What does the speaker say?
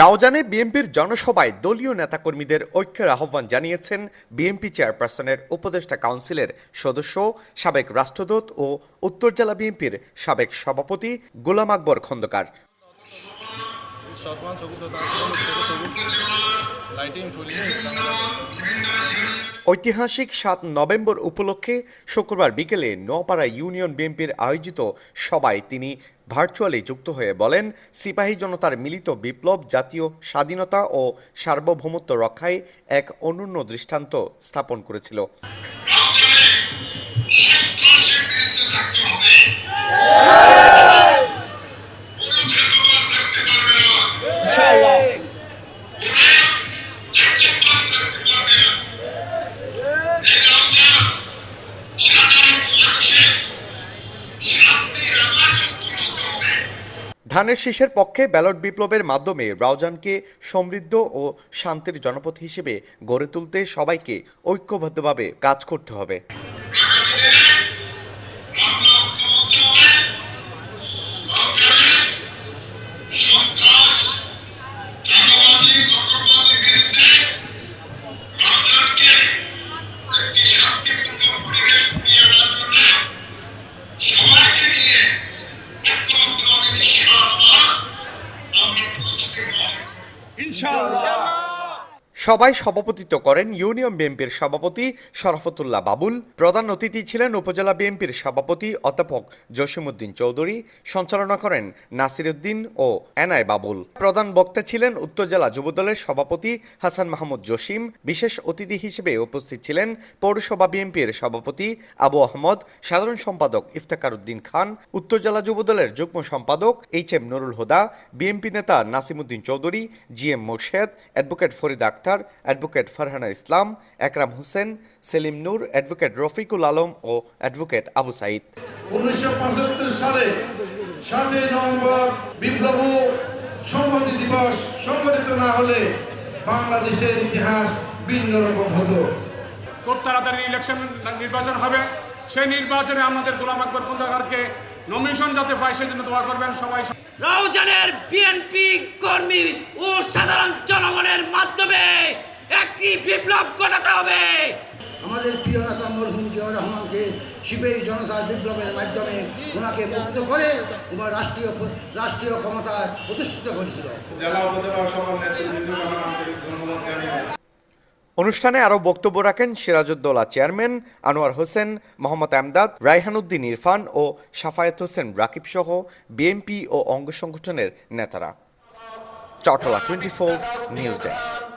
রাউজানে বিএনপির জনসভায় দলীয় নেতাকর্মীদের ঐক্যের আহ্বান জানিয়েছেন বিএনপি চেয়ারপারসনের উপদেষ্টা কাউন্সিলের সদস্য, সাবেক রাষ্ট্রদূত ও উত্তর জেলা বিএনপির সাবেক সভাপতি গোলাম আকবর খন্দকার। ঐতিহাসিক সাত নভেম্বর উপলক্ষে শুক্রবার বিকেলে নোয়াপাড়া ইউনিয়ন বিএনপির আয়োজিত সভায় তিনি ভার্চুয়ালি যুক্ত হয়ে বলেন সিপাহী জনতার মিলিত বিপ্লব জাতীয় স্বাধীনতা ও সার্বভৌমত্ব রক্ষায় এক অনন্য দৃষ্টান্ত স্থাপন করেছিল। সন্ত্রাসের ধানের শীষের পক্ষে ব্যালট বিপ্লবের মাধ্যমে রাউজানকে সমৃদ্ধ ও শান্তির জনপথ হিসেবে গড়ে তুলতে সবাইকে ঐক্যবদ্ধভাবে কাজ করতে হবে। করব সবাই সভাপতিত্ব করেন ইউনিয়ন বিএনপির সভাপতি শরফতুল্লাহ বাবুল। প্রধান অতিথি ছিলেন উপজেলা বিএনপির সভাপতি অধ্যাপক জসিমউদ্দিন চৌধুরী। সঞ্চালনা করেন নাসিরউদ্দিন ও এনায় বাবুল। প্রধান বক্তা ছিলেন উত্তর জেলা যুবদলের সভাপতি হাসান মাহমুদ জসিম। বিশেষ অতিথি হিসেবে উপস্থিত ছিলেন পৌরসভা বিএনপির সভাপতি আবু আহমদ, সাধারণ সম্পাদক ইফতেকার উদ্দিন খান, উত্তর জেলা যুবদলের যুগ্ম সম্পাদক H M Nurul Huda, BNP নেতা Nasimuddin Chowdhury, G M Morshed, advocate Farid Akhtar advocate Farhana Islam Ekram Hossain Selim Nur advocate Rafiqul Alam ও অ্যাডভোকেট আবু সাইদ উনিশশো পঁচাত্তর সালে সাতই নভেম্বর বিপ্লব সংহতি দিবস সংগঠিত না হলে বাংলাদেশের ইতিহাস ভিন্ন রকম হতো। খুব তাড়াতাড়ি ইলেকশন নির্বাচন হবে। সেই নির্বাচনে আমাদের গোলাম আকবর নমিনেশন যাতে পায় সেই জন্য দোয়া করবেন সবাই। রাউজানের বিএনপি কর্মী ও সাধারণ বিপ্লব ঘটাতে হবে। আমাদের প্রিয় নেতা মরহুম জিয়াউর রহমানকে শিবেই জনতার বিপ্লবের মাধ্যমে ওনাকে মুক্ত করে ওনার রাষ্ট্রীয় রাষ্ট্রীয় ক্ষমতায় প্রতিষ্ঠিত করেছিল। জেলা উপজেলার সকল নেতৃবৃন্দকে আমার আন্তরিক ধন্যবাদ জানিয়ে অনুষ্ঠানে আরও বক্তব্য রাখেন সিরাজউদ্দৌলা চেয়ারম্যান আনোয়ার হোসেন মোহাম্মদ আমদাদ রাইহানুদ্দিন ইরফান ও সাফায়েত হোসেন রাকিব সহ বিএনপি ও অঙ্গ সংগঠনের নেতারা। চটলা টোয়েন্টি ফোর নিউজ ডেস্ক।